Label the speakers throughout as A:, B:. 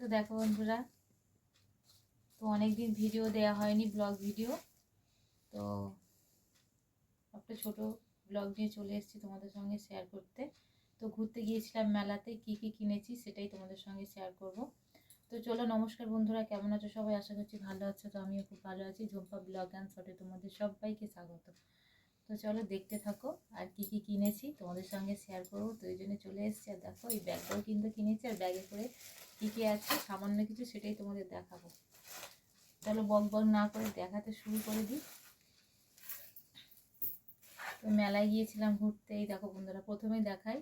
A: তো দেখো বন্ধুরা, তো অনেকদিন ভিডিও দেয়া হয়নি ব্লগ ভিডিও তো একটা ছোট ব্লগ নিয়ে চলে এসেছি তোমাদের সঙ্গে শেয়ার করতে। তো ঘুরতে গিয়েছিলাম মেলাতে, কি কি কিনেছি সেটাই তোমাদের সঙ্গে শেয়ার করব। তো চলো, নমস্কার বন্ধুরা, কেমন আছো সবাই? আশা করছি ভালো আছো, তো আমিও খুব ভালো আছি। ঝুম্পা ব্লগ অ্যান্ড শটে তোমাদের সবাইকে স্বাগত। তো চলো দেখতে থাকো আর কি কি কিনেছি, তোমাদের সঙ্গে শেয়ার করব। তো ওই জন্য চলে এসেছি আর দেখো, এই ব্যাগটাও কিন্তু কিনেছি আর ব্যাগে করে কী কী আছে, সামান্য কিছু সেটাই তোমাদের দেখাবো। চলো বক বক না করে দেখাতে শুরু করে দিই। তো মেলায় গিয়েছিলাম ঘুরতে, এই দেখো বন্ধুরা, প্রথমেই দেখাই,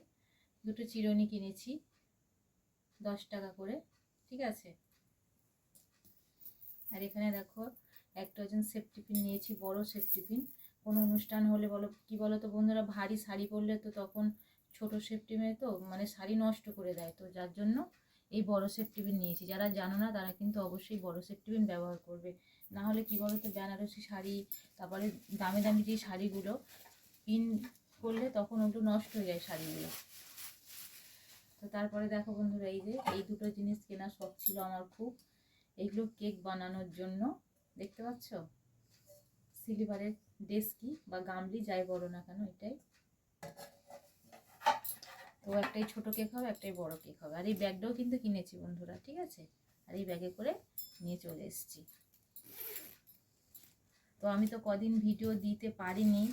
A: দুটো চিরুনি কিনেছি, দশ টাকা করে, ঠিক আছে? আর এখানে দেখো, এক ডজন সেফ টিফিন নিয়েছি, বড় সেফ টিফিন কোনো অনুষ্ঠান হলে বলো, কি বলো তো বন্ধুরা, ভারী শাড়ি পরলে তো তখন ছোট সেফ টিফিনে তো মানে শাড়ি নষ্ট করে দেয় তো, যার জন্য এই বড় সেফ টিফিন নিয়েছি। যারা জানো না, তারা কিন্তু অবশ্যই বড় সেফ টিফিন ব্যবহার করবে। না হলে কি বলো তো বেনারসি শাড়ি, তারপরে দামি দামি যে শাড়িগুলো পিন করলে তখন ওগুলো নষ্ট হয়ে যায় শাড়িগুলো। তো তারপরে দেখো বন্ধুরা, এই যে, এই দুটো জিনিস কেনার শখ ছিল আমার খুব। এইগুলো কেক বানানোর জন্য, দেখতে পাচ্ছ? সিলিভারের ডেস্কি বা গামলি যাই বলো না কেন, এটাই। তো একটাই ছোট কেক হবে, একটাই বড় কেক হবে। আর এই ব্যাগটাও কিন্তু কিনেছি বন্ধুরা, ঠিক আছে? আর এই ব্যাগে করে নিয়ে চলে এসেছি। তো আমি তো কদিন ভিডিও দিতে পারিনি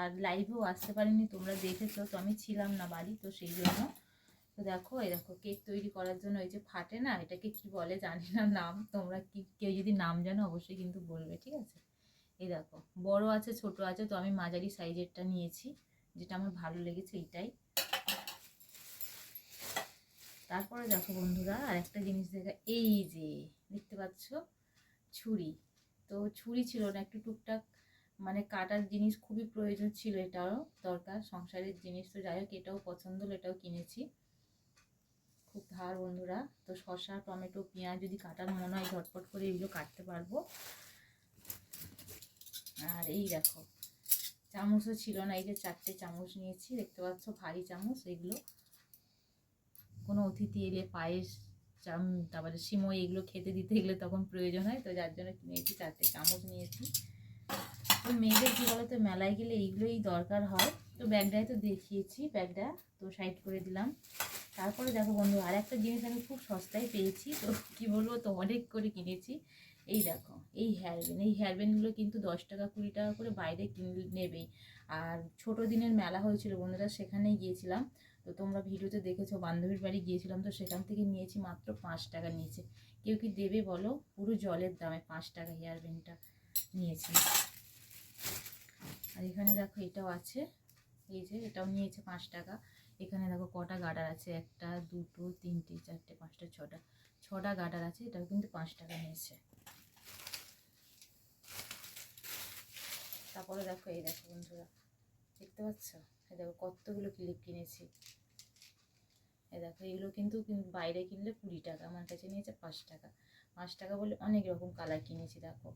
A: আর লাইভেও আসতে পারিনি, তোমরা দেখেছ, তো আমি ছিলাম না বাড়ি, তো সেই জন্য। তো দেখো, এই দেখো, কেক তৈরি করার জন্য এই যে ফাটে না, এটাকে কি বলে জানি না নাম, তোমরা কি, কেউ যদি নাম জানো অবশ্যই কিন্তু বলবে, ঠিক আছে? এই দেখো, বড় আছে, ছোট আছে, তো আমি মাঝারি সাইজেরটা নিয়েছি, যেটা আমার ভালো লেগেছে এইটাই। তারপরে দেখো বন্ধুরা আর একটা জিনিস দেখা, এই যে, দেখতে পাচ্ছ? ছুরি। তো ছুরি ছিল না, একটু টুকটাক মানে কাটার জিনিস খুবই প্রয়োজন ছিল, এটাও দরকার, সংসারের জিনিস, তো যাই হোক, এটাও পছন্দ হলো, এটাও কিনেছি। খুব ধার বন্ধুরা, তো শসা, টমেটো, পেঁয়াজ যদি কাটার মনে হয়, ঝটপট করে এগুলো কাটতে পারব। আর এই দেখো, চামচও ছিল না, এই যে চারটে চামচ নিয়েছি, দেখতে পাচ্ছ ভারী চামচ, এগুলো। কোনো অতিথি এলে পায়েস, চাম, তারপরে সিমই এগুলো খেতে দিতে গেলে তখন প্রয়োজন হয়, তো যার জন্য কিনেছি, চারটে চামচ নিয়েছি। তো মেয়েদের কী বলো তো মেলায় গেলে এইগুলোই দরকার হয়। তো ব্যাগটায় তো দেখিয়েছি, ব্যাগটা তো সাইড করে দিলাম। তারপরে দেখো বন্ধু আর একটা জিনিস আমি খুব সস্তায় পেয়েছি, তো কি বলব, তো অনেক করে কিনেছি। এই দেখো, এই হেয়ারব্যান্ড এই হেয়ারব্যান্ডগুলো কিন্তু দশ টাকা, কুড়ি টাকা করে বাইরে কিনে, নেবেই। আর ছোট দিনের মেলা হয়েছিল বন্ধুরা, সেখানেই গিয়েছিলাম। তো তোমরা ভিডিওতে দেখেছ, বান্ধবীর বাড়ি গিয়েছিলাম, তো সেখান থেকে নিয়েছি মাত্র পাঁচ টাকা নিয়েছে। কেউ কি দেবে বলো? পুরো জলের দামে পাঁচ টাকা হেয়ারব্যান্ডটা নিয়েছি। আর এখানে দেখো, এটাও আছে। এই যে, এটাও নিয়েছে পাঁচ টাকা। এখানে দেখো, কটা গার্ডার আছে? একটা, দুটো, তিনটে, চারটে, পাঁচটা, ছটা। ছটা গার্ডার আছে, এটাও কিন্তু পাঁচ টাকা নিয়েছে। তারপরে দেখো, এই দেখো বন্ধুরা, দেখতে পাচ্ছ? এই দেখো কতগুলো ক্লিপ কিনেছি। এই দেখো, এগুলো কিন্তু বাইরে কিনলে কুড়ি টাকা, আমার কাছে নিয়েছে পাঁচ টাকা। পাঁচ টাকা বলে অনেক রকম কালার কিনেছি, দেখো।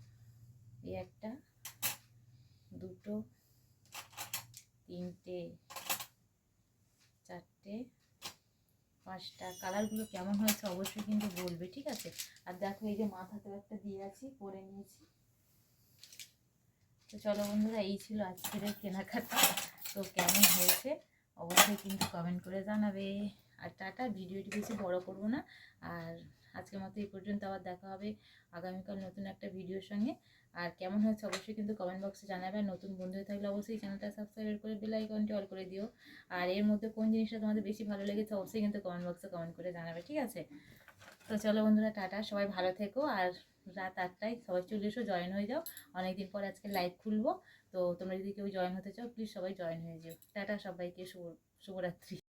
A: এই একটা, দুটো, তিনটে, চারটে পাঁচটা কালারগুলো কেমন হয়েছে অবশ্যই কিন্তু বলবে, ঠিক আছে? আর দেখো এই যে মাথাতেও একটা দিয়ে আছি, পরে নিয়েছি। তো চলো বন্ধুরা, এই ছিল আজকের কেনাকাটা। তো কেমন হয়েছে? অবশ্যই কিন্তু কমেন্ট করে জানাবে। আর টাটা, ভিডিওটি বেশি বড় করব না। আর আজকের মতো এই পর্যন্ত আবার দেখা হবে আগামীকাল নতুন একটা ভিডিওর সঙ্গে। আর কেমন হয়েছে অবশ্যই কিন্তু কমেন্ট বক্সে জানাবে। আর নতুন বন্ধু থাকলে অবশ্যই চ্যানেলটা সাবস্ক্রাইব করে বেল আইকনটি অল করে দিও। আর এর মধ্যে কোন জিনিসটা তোমাদের বেশি ভালো লেগেছে, অবশ্যই কিন্তু কমেন্ট বক্সে কমেন্ট করে জানাবে, ঠিক আছে? তো চলো বন্ধুরা, টাটা, সবাই ভালো থেকো। আর রাত আটটায় সবাই চলে এসো, জয়েন হয়ে যাও। অনেকদিন পর আজকে লাইভ খুলবো। তো তোমরা যদি কেউ জয়েন হতে চাও প্লিজ সবাই জয়েন হয়ে যাও। টাটা সবাইকে, শুভ শুভরাত্রি।